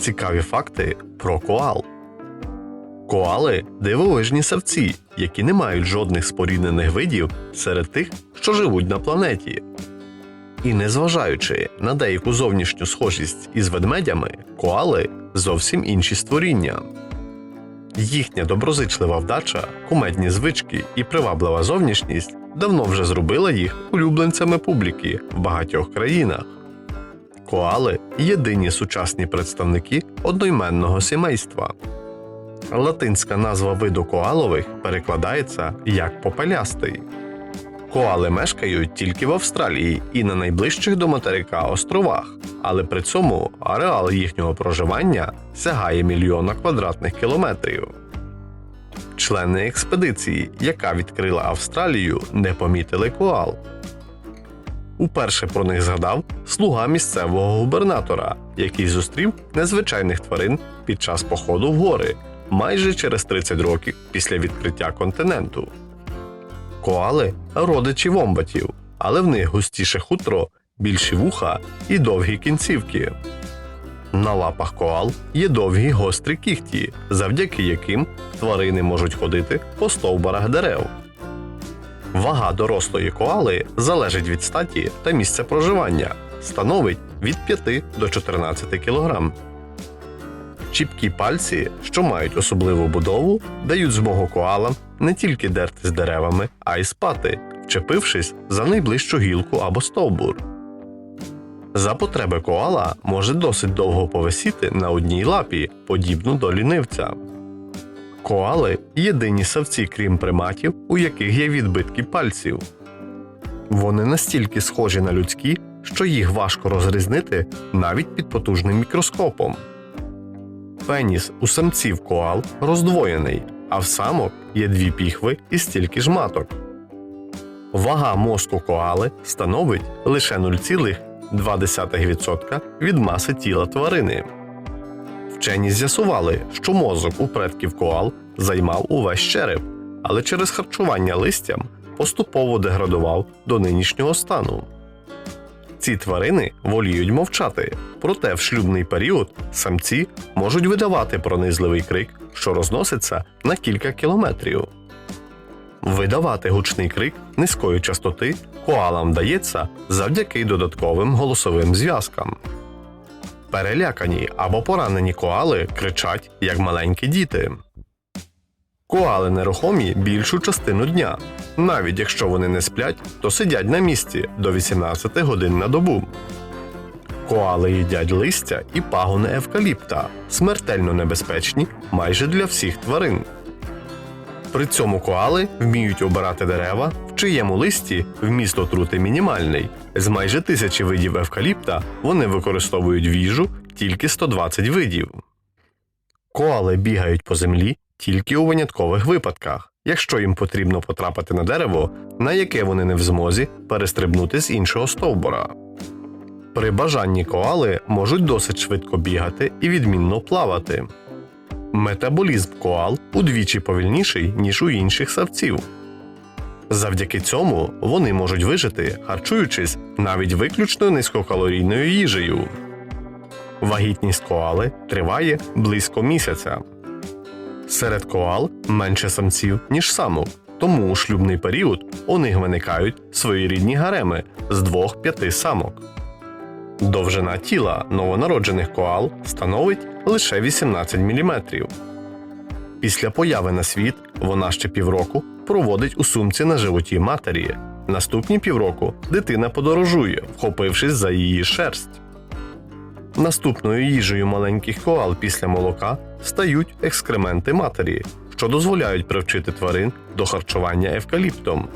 Цікаві факти про коал. Коали дивовижні савці, які не мають жодних споріднених видів серед тих, що живуть на планеті. І незважаючи на деяку зовнішню схожість із ведмедями, коали зовсім інші створіння. Їхня доброзичлива вдача, кумедні звички і приваблива зовнішність давно вже зробила їх улюбленцями публіки в багатьох країнах. Коали єдині сучасні представники одноіменного сімейства. Латинська назва виду коалових перекладається як попелястий. Коали мешкають тільки в Австралії і на найближчих до материка островах, але при цьому ареал їхнього проживання сягає мільйона квадратних кілометрів. Члени експедиції, яка відкрила Австралію, не помітили коал. Уперше про них згадав слуга місцевого губернатора, який зустрів незвичайних тварин під час походу в гори майже через 30 років після відкриття континенту. Коали родичі вомбатів, але в них густіше хутро, більші вуха і довгі кінцівки. На лапах коал є довгі гострі кігті, завдяки яким тварини можуть ходити по стовбурах дерев. Вага дорослої коали залежить від статі та місця проживання, становить від 5 до 14 кг. Чіпкі пальці, що мають особливу будову, дають змогу коалам не тільки дерти з деревами, а й спати, вчепившись за найближчу гілку або стовбур. За потреби коала може досить довго повисіти на одній лапі, подібно до лінивця. Коали єдині савці, крім приматів, у яких є відбитки пальців. Вони настільки схожі на людські, що їх важко розрізнити навіть під потужним мікроскопом. Пеніс у самців коал роздвоєний, а в самок є дві піхви і стільки ж маток. Вага мозку коали становить лише 0,2% від маси тіла тварини. Вчені з'ясували, що мозок у предків коал займав увесь череп, але через харчування листям поступово деградував до нинішнього стану. Ці тварини воліють мовчати, проте в шлюбний період самці можуть видавати пронизливий крик, що розноситься на кілька кілометрів. Видавати гучний крик низької частоти коалам вдається завдяки додатковим голосовим зв'язкам. Перелякані або поранені коали кричать як маленькі діти. Коали нерухомі більшу частину дня. Навіть якщо вони не сплять, то сидять на місці до 18 годин на добу. Коали їдять листя і пагони евкаліпта, смертельно небезпечні майже для всіх тварин. При цьому коали вміють обирати дерева, в чиєму листі вміст отрути мінімальний. З майже тисячі видів евкаліпта вони використовують в їжу тільки 120 видів. Коали бігають по землі тільки у виняткових випадках, якщо їм потрібно потрапити на дерево, на яке вони не в змозі перестрибнути з іншого стовбура. При бажанні коали можуть досить швидко бігати і відмінно плавати. Метаболізм коал удвічі повільніший, ніж у інших савців. Завдяки цьому вони можуть вижити, харчуючись навіть виключно низькокалорійною їжею. Вагітність коали триває близько місяця. Серед коал менше самців, ніж самок, тому у шлюбний період у них виникають своєрідні гареми з двох-п'яти самок. Довжина тіла новонароджених коал становить лише 18 мм. Після появи на світ вона ще півроку проводить у сумці на животі матері. Наступні півроку дитина подорожує, вхопившись за її шерсть. Наступною їжею маленьких коал після молока стають екскременти матері, що дозволяють привчити тварин до харчування евкаліптом.